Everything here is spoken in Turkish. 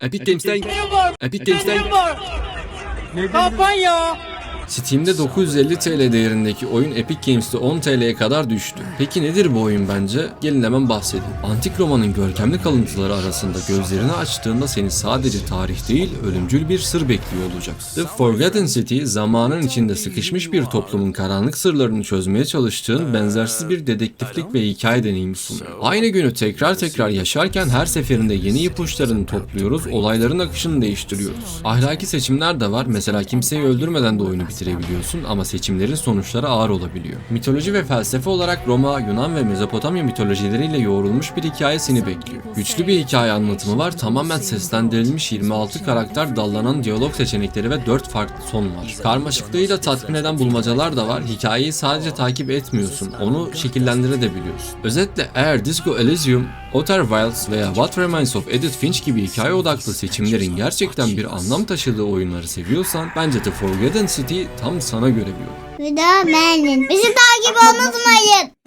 Epic Games'ten Epic Games'ten Kampanya. Steam'de 950 TL değerindeki oyun Epic Games'te 10 TL'ye kadar düştü. Peki nedir bu oyun bence? Gelin hemen bahsedeyim. Antik romanın görkemli kalıntıları arasında gözlerini açtığında seni sadece tarih değil, ölümcül bir sır bekliyor olacak. The Forgotten City, zamanın içinde sıkışmış bir toplumun karanlık sırlarını çözmeye çalıştığın benzersiz bir dedektiflik ve hikaye deneyimi sunuyor. Aynı günü tekrar tekrar yaşarken her seferinde yeni ipuçlarını topluyoruz, olayların akışını değiştiriyoruz. Ahlaki seçimler de var. Mesela kimseyi öldürmeden de oyunu bitirebiliyorsun ama seçimlerin sonuçları ağır olabiliyor. Mitoloji ve felsefe olarak Roma, Yunan ve Mezopotamya mitolojileriyle yoğrulmuş bir hikaye seni bekliyor. Güçlü bir hikaye anlatımı var. Tamamen seslendirilmiş 26 karakter, dallanan diyalog seçenekleri ve 4 farklı son var. Karmaşıklığıyla tatmin eden bulmacalar da var. Hikayeyi sadece takip etmiyorsun. Onu şekillendirebiliyorsun. Özetle eğer Disco Elysium, Outer Wilds veya What Remains of Edith Finch gibi hikaye odaklı seçimlerin gerçekten bir anlam taşıdığı oyunları seviyorsan bence The Forgotten City tam sana göre bir oyun. Video beğenin. Bizi takip unutmayın.